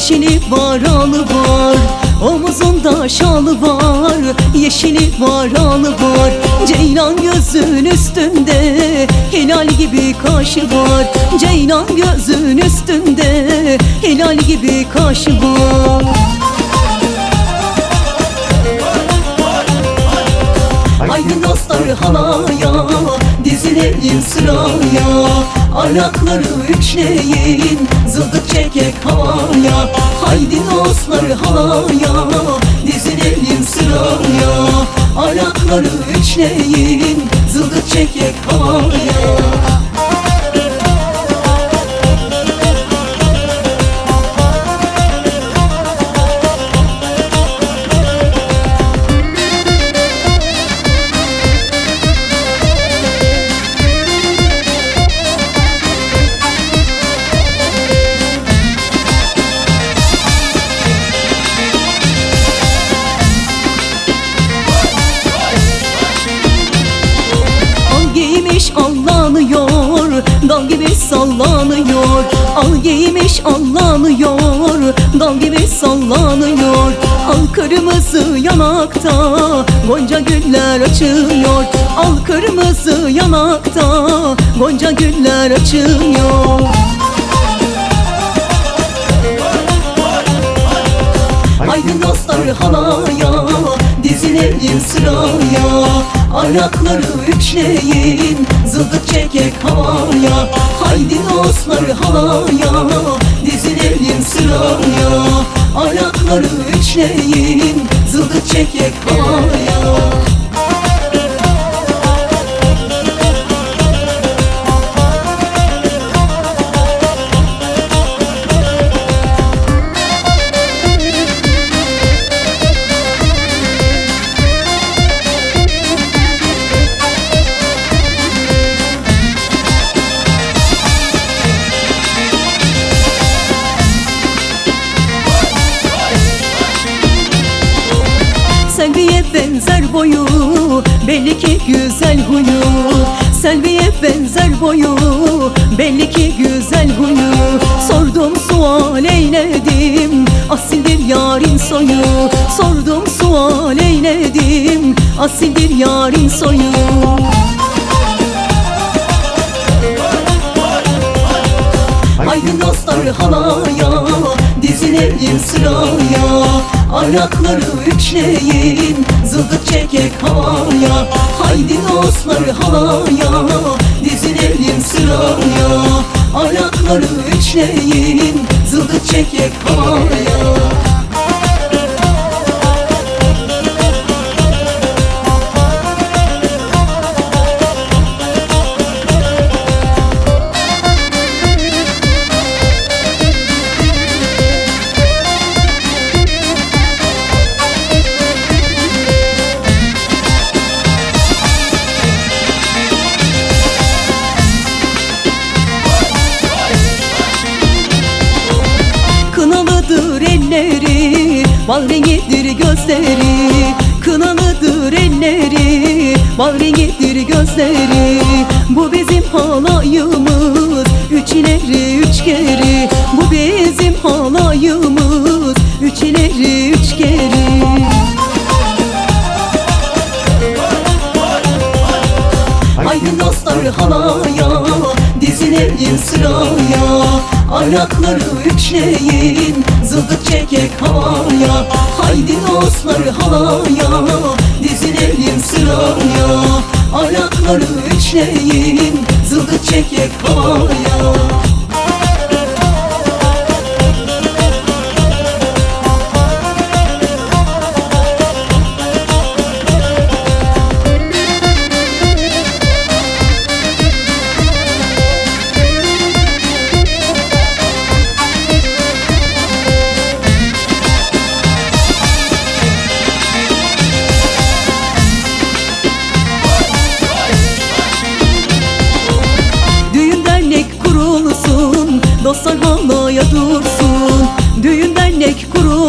Yeşili var alı var. Omuzunda şalı var Yeşili var alı var. Ceylan gözün üstünde Hilal gibi kaşı var. Ceylan gözün üstünde Hilal gibi kaşı var. Haydi dostlar halaya Dizilelim sıraya Ayakları üçleyin Zıldık çekek havaya. Haydi dostlar halaya Dizilelim sıraya. Ayakları üçleyin Zıldık çekek havaya Dal gibi sallanıyor. Al giymiş allanıyor. Dal gibi sallanıyor. Al kırmızı yanakta Gonca güller açıyor Al kırmızı yanakta Gonca güller açıyor Haydi dostlar halaya Dizilelim sıraya Ayakları üçleyin Zıldık çekek havaya. Haydi dostlar halaya Dizilelim sıraya Ayakları üçleyin Zıldık çekek havaya Selviye benzer boyu Belli ki güzel huyu. Selviye benzer boyu Belli ki güzel huyu. Sordum sual eyledim Asildir yarın soyu. Sordum sual eyledim Asildir yarın soyu. Haydi dostlar halaya Dizilelim sıraya. Ayakları üçleyin Zıldık çekek havaya. Haydi dostlar halaya Dizilelim sıraya. Ayakları üçleyin Zıldık çekek havaya Bal rengidir gözleri Kınalıdır elleri. Bal rengidir gözleri Bu bizim halayımız. Üç ileri üç geri Bu bizim halayımız. Üç ileri üç geri. Haydi dostlar halaya Dizilelim sıraya Ayakları üçleyin Zıldık çekek havaya. Haydi dostlar halaya Dizilelim sıraya. Ayakları üçleyin Zıldık çekek havaya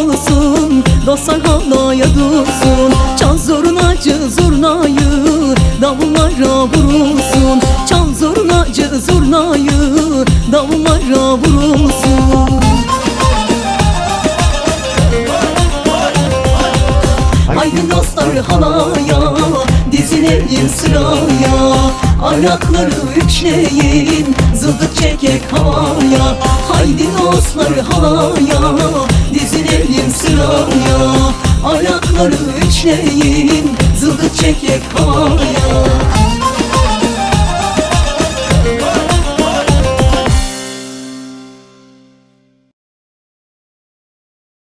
kurulsun Dostlar halaya dursun. Çal zurnacı zurnayı Davullara vurulsun. Çal zurnacı zurnayı Davullara vurulsun. Haydi dostlar halaya Dizilelim sıraya Ayakları üçleyin Zıldık çekek havaya. Haydi dostlar halaya Dizilelim sıraya. Ayakları üçleyin Zıldık çekek havaya